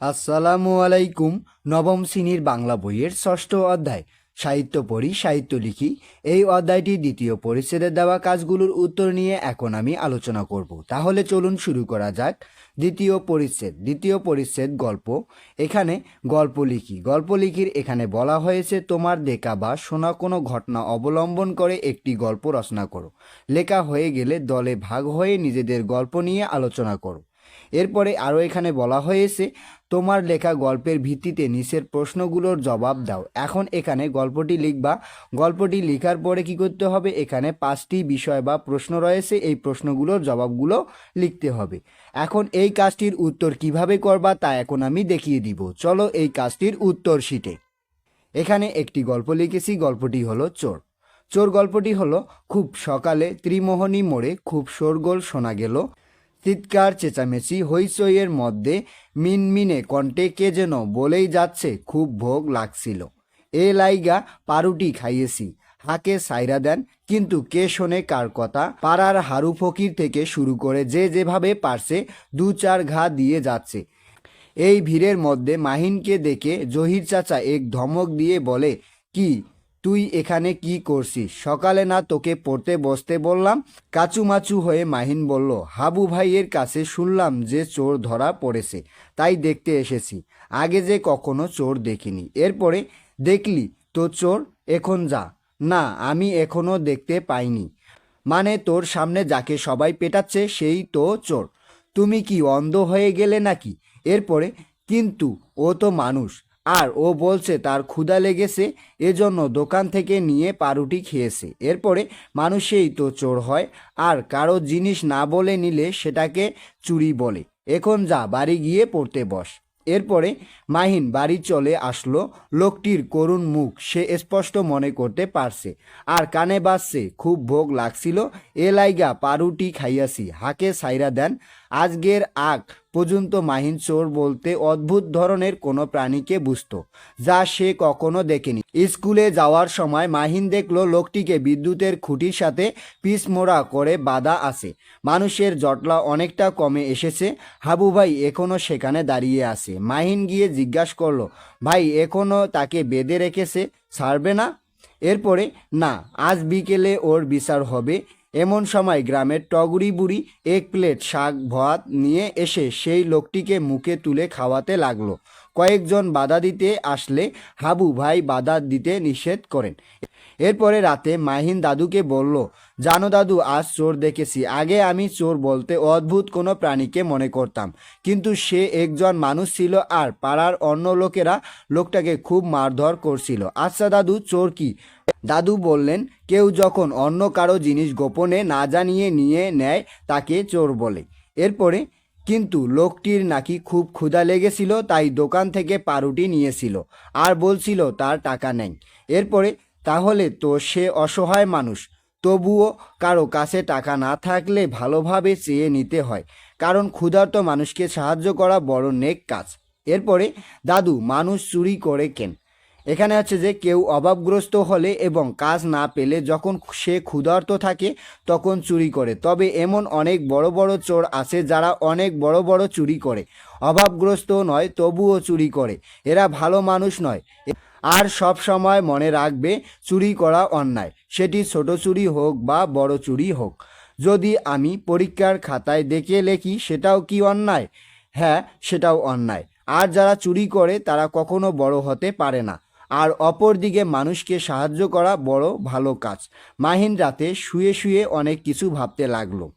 আসসালামু আলাইকুম, নবম শ্রেণির বাংলা বইয়ের ষষ্ঠ অধ্যায়। সাহিত্য পড়ি, সাহিত্য লিখি। এই অধ্যায়টি দ্বিতীয় পরিচ্ছেদে দেওয়া কাজগুলোর উত্তর নিয়ে এখন আমি আলোচনা করব। তাহলে চলুন শুরু করা যাক। দ্বিতীয় পরিচ্ছেদ দ্বিতীয় পরিচ্ছেদ গল্প। এখানে গল্প লিখি। গল্প লিখির এখানে বলা হয়েছে, তোমার দেখা বা শোনা কোনো ঘটনা অবলম্বন করে একটি গল্প রচনা করো। লেখা হয়ে গেলে দলে ভাগ হয়ে নিজেদের গল্প নিয়ে আলোচনা করো। এরপরে আরও এখানে বলা হয়েছে, তোমার লেখা গল্পের ভিত্তিতে নিচের প্রশ্নগুলোর জবাব দাও। এখন এখানে গল্পটি লিখবা। গল্পটি লেখার পরে কি করতে হবে? এখানে পাঁচটি বিষয় বা প্রশ্ন রয়েছে, এই প্রশ্নগুলোর জবাবগুলো লিখতে হবে। এখন এই কাজটির উত্তর কীভাবে করবা তা এখন আমি দেখিয়ে দিব। চলো এই কাজটির উত্তর শিটে। এখানে একটি গল্প লিখেছি, গল্পটি হলো চোর। চোর গল্পটি হলো, খুব সকালে ত্রিমোহনী মোড়ে খুব শোরগোল শোনা গেল। চিৎকার চেঁচামেচি হইচইয়ের মধ্যে মিনমিনে কণ্ঠে কে যেন বলেই যাচ্ছে, খুব ভোগ লাগছিল। এ লাইগা পারুটি খাইয়েছি, হাকে সাইরা দেন, কিন্তু কে শোনে কার কথা? পাড়ার হারু ফকির থেকে শুরু করে যে যেভাবে পারছে দু চার ঘা দিয়ে যাচ্ছে। এই ভিড়ের মধ্যে মাহিনকে দেখে জহির চাচা এক ধমক দিয়ে বলে, কি তুই এখানে কি করছিস? সকালে না তোকে পড়তে বসতে বললাম, কাচুমাচু হয়ে মাহিন বলল, হাবু ভাইয়ের কাছে শুনলাম যে চোর ধরা পড়েছে, তাই দেখতে এসেছি। আগে যে কখনো চোর দেখিনি। এরপরে দেখলি তো চোর, এখন যা। না, আমি এখনও দেখতে পাইনি। মানে তোর সামনে যাকে সবাই পেটাচ্ছে সেই তো চোর। তুমি কি অন্ধ হয়ে গেলে নাকি? এরপরে, কিন্তু ও তো মানুষ আর ও বলছে, তার ক্ষুধা লেগেছে, এজন্য দোকান থেকে নিয়ে পারুটি খেয়েছে। এরপরে মানুষেই তো চোর হয়, আর কারও জিনিস না বলে নিলে সেটাকে চুরি বলে। এখন যা, বাড়ি গিয়ে পড়তে বস। এরপরে মাহিন বাড়ি চলে আসলো, লোকটির করুণ মুখ সে স্পষ্ট মনে করতে পারছে। আর কানে বাজছে, খুব ভোগ লাগছিল, এ লাইগা পারুটি খাইয়াছি, হাকে সাইরা দেন আজকের আগ পর্যন্ত মাহিন চোর বলতে অদ্ভুত ধরনের কোনো প্রাণীকে বুঝত, যা সে কখনো দেখেনি। স্কুলে যাওয়ার সময় মাহিন দেখল লোকটিকে বিদ্যুতের খুঁটির সাথে পিসমোড়া করে বাঁধা আছে। মানুষের জটলা অনেকটা কমে এসেছে। হাবু ভাই এখনও সেখানে দাঁড়িয়ে আছে। মাহিন গিয়ে জিজ্ঞাসা করল, ভাই, এখনও তাকে বেঁধে রেখেছে? ছাড়বে না? এরপরে, না, আজ বিকেলে ওর বিচার হবে। এমন সময় গ্রামের টগরি বুড়ি এক প্লেট শাক, ভাত নিয়ে এসে সেই লোকটিকে মুখে তুলে খাওয়াতে লাগল। কয়েকজন বাধা দিতে আসলে হাবু ভাই বাধা দিতে নিষেধ করেন। এরপরে রাতে মাহিন দাদুকে বলল, জানো দাদু, আজ চোর দেখেছি। আগে আমি চোর বলতে অদ্ভুত কোনো প্রাণীকে মনে করতাম। কিন্তু সে একজন মানুষ ছিল আর পাড়ার অন্য লোকেরা লোকটাকে খুব মারধর করছিল। আচ্ছা দাদু, চোর কি? দাদু বললেন, কেউ যখন অন্য কারও জিনিস গোপনে না জানিয়ে নিয়ে নেয়, তাকে চোর বলে। এরপরে কিন্তু লোকটির নাকি খুব ক্ষুধা লেগেছিল, তাই দোকান থেকে পাউরুটি নিয়েছিল আর বলছিল, তার টাকা নেই। এরপরে, তাহলে তো সে অসহায় মানুষ। তবুও কারও কাছে টাকা না থাকলে ভালোভাবে চেয়ে নিতে হয়, কারণ ক্ষুধার্ত মানুষকে সাহায্য করা বড় নেক কাজ। এরপরে, দাদু, মানুষ চুরি করে কেন? এখানে হচ্ছে যে কেউ অভাবগ্রস্ত হলে এবং কাজ না পেলে যখন সে ক্ষুধার্ত থাকে তখন চুরি করে। তবে এমন অনেক বড় বড় চোর আছে যারা অনেক বড় বড় চুরি করে। অভাবগ্রস্ত নয়, তবুও চুরি করে। এরা ভালো মানুষ নয়। আর সব সময় মনে রাখবে, চুরি করা অন্যায়। সেটি ছোট চুরি হোক বা বড় চুরি হোক। যদি আমি পরীক্ষার খাতায় দেখে লেখি, সেটাও কি অন্যায়? হ্যাঁ সেটাও অন্যায়। আর যারা চুরি করে, তারা কখনো বড় হতে পারে না। আর অপরদিকে মানুষকে সাহায্য করা বড় ভালো কাজ। মাহিন রাতে শুয়ে শুয়ে অনেক কিছু ভাবতে লাগল।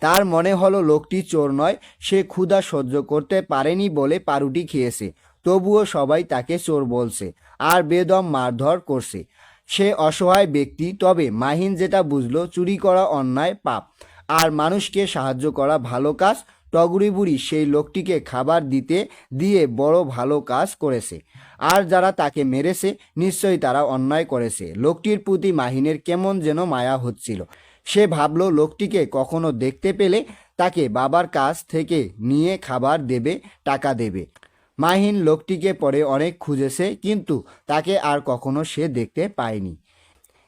তার মনে হলো লোকটি চোর নয়, সে ক্ষুধা সহ্য করতে পারেনি বলে পারুটি খেয়েছে। তবুও সবাই তাকে চোর বলছে আর বেদম মারধর করছে। সে অসহায় ব্যক্তি, তবে মাহিন যেটা বুঝলো, চুরি করা অন্যায় পাপ। আর মানুষকে সাহায্য করা ভালো কাজ টগরি বুড়ি সেই লোকটিকে খাবার দিতে দিয়ে বড় ভালো কাজ করেছে। আর যারা তাকে মেরেছে, নিশ্চয়ই তারা অন্যায় করেছে। লোকটির প্রতি মাহিনের কেমন যেন মায়া হচ্ছিল। সে ভাবলো লোকটিকে কখনো দেখতে পেলে তাকে বাবার কাছ থেকে নিয়ে খাবার দেবে, টাকা দেবে। মাহিন লোকটিকে পরে অনেক খুঁজেছে, কিন্তু তাকে আর কখনো সে দেখতে পায়নি।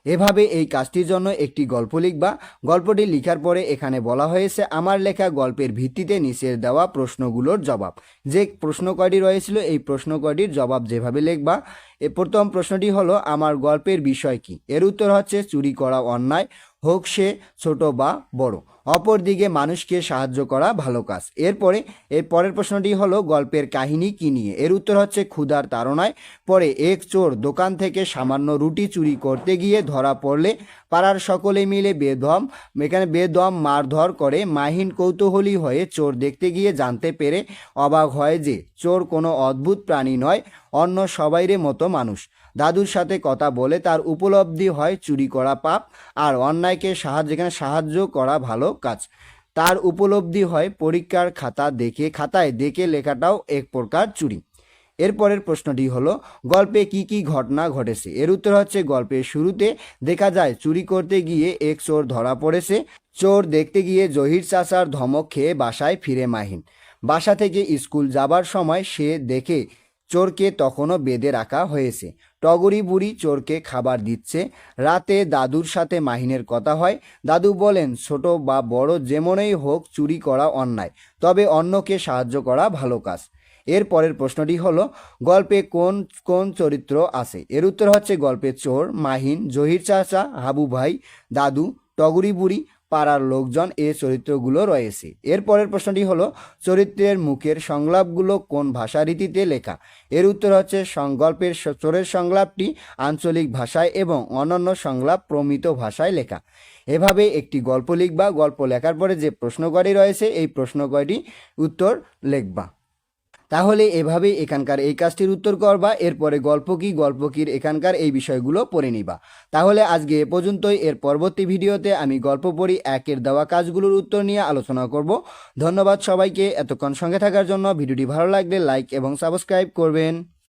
এভাবে এই কাজটির জন্য একটি গল্প লিখবা। গল্পটি লিখার পরে এখানে বলা হয়েছে, আমার লেখা গল্পের ভিত্তিতে নিচের দেওয়া প্রশ্নগুলোর জবাব। যে প্রশ্ন কয়টি রয়েছিল, এই প্রশ্ন কয়টির জবাব যেভাবে লিখবা, এ প্রথম প্রশ্নটি হলো, আমার গল্পের বিষয় কি? এর উত্তর হচ্ছে, চুরি করা অন্যায়, হোক সে ছোট বা বড়। অপরদিকে মানুষকে সাহায্য করা ভালো কাজ। এরপরে, এর পরের প্রশ্নটি হলো গল্পের কাহিনী কি নিয়ে? এর উত্তর হচ্ছে ক্ষুধার তাড়নায়। পরে এক চোর দোকান থেকে সামান্য রুটি চুরি করতে গিয়ে ধরা পড়লে পাড়ার সকলে মিলে বেদম, এখানে বেদম মারধর করে মাহিন কৌতূহলী হয়ে চোর দেখতে গিয়ে জানতে পেরে অবাক হয় যে চোর কোনো অদ্ভুত প্রাণী নয়, অন্য সবাইরে মতো মানুষ। দাদুর সাথে কথা বলে তার উপলব্ধি হয় চুরি করা পাপ, আর অন্যায়কে সাহায্য, এখানে সাহায্য করা ভালো কাজ। তার উপলব্ধি হয় পরীক্ষার খাতা দেখে, খাতায় দেখে লেখাটাও এক প্রকার চুরি। এরপরের প্রশ্নটি হলো, গল্পে কি কি ঘটনা ঘটেছে? এর উত্তর হচ্ছে, গল্পের শুরুতে দেখা যায় চুরি করতে গিয়ে এক চোর ধরা পড়েছে। চোর দেখতে গিয়ে জহির চাচার ধমক খেয়ে বাসায় ফিরে মাহিন। বাসা থেকে স্কুল যাবার সময় সে দেখে চোরকে তখনও বেঁধে রাখা হয়েছে। টগরি বুড়ি চোরকে খাবার দিচ্ছে। রাতে দাদুর সাথে মাহিনের কথা হয়। দাদু বলেন, ছোট বা বড় যেমনই হোক চুরি করা অন্যায়, তবে অন্যকে সাহায্য করা ভালো কাজ। এর পরের প্রশ্নটি হলো, গল্পে কোন কোন চরিত্র আছে? এর উত্তর হচ্ছে গল্পে চোর, মাহিন, জহির চাচা, হাবু ভাই, দাদু টগরি বুড়ি পাড়ার লোকজন এ চরিত্রগুলো রয়েছে। এর পরের প্রশ্নটি হলো, চরিত্রের মুখের সংলাপগুলো কোন ভাষা রীতিতে লেখা? এর উত্তর হচ্ছে, সংকল্পের চোরের সংলাপটি আঞ্চলিক ভাষায় এবং অনন্য সংলাপ প্রমিত ভাষায় লেখা। এভাবে একটি গল্প লিখবা, গল্প লেখার পরে যে প্রশ্ন কয়টি রয়েছে, এই প্রশ্ন কয়টি উত্তর লিখবা। তাহলে এভাবে এখানকার এই কাজটির উত্তর করবা, এরপরে গল্প কি, গল্প কির এখানকার এই বিষয়গুলো পড়ে নিবা। তাহলে আজকে এ পর্যন্তই, এর পরবর্তী ভিডিওতে আমি গল্প পড়ি একের দেওয়া কাজগুলোর উত্তর নিয়ে আলোচনা করব। ধন্যবাদ সবাইকে, এতক্ষণ সঙ্গে থাকার জন্য, ভিডিওটি ভালো লাগলে লাইক এবং সাবস্ক্রাইব করবেন।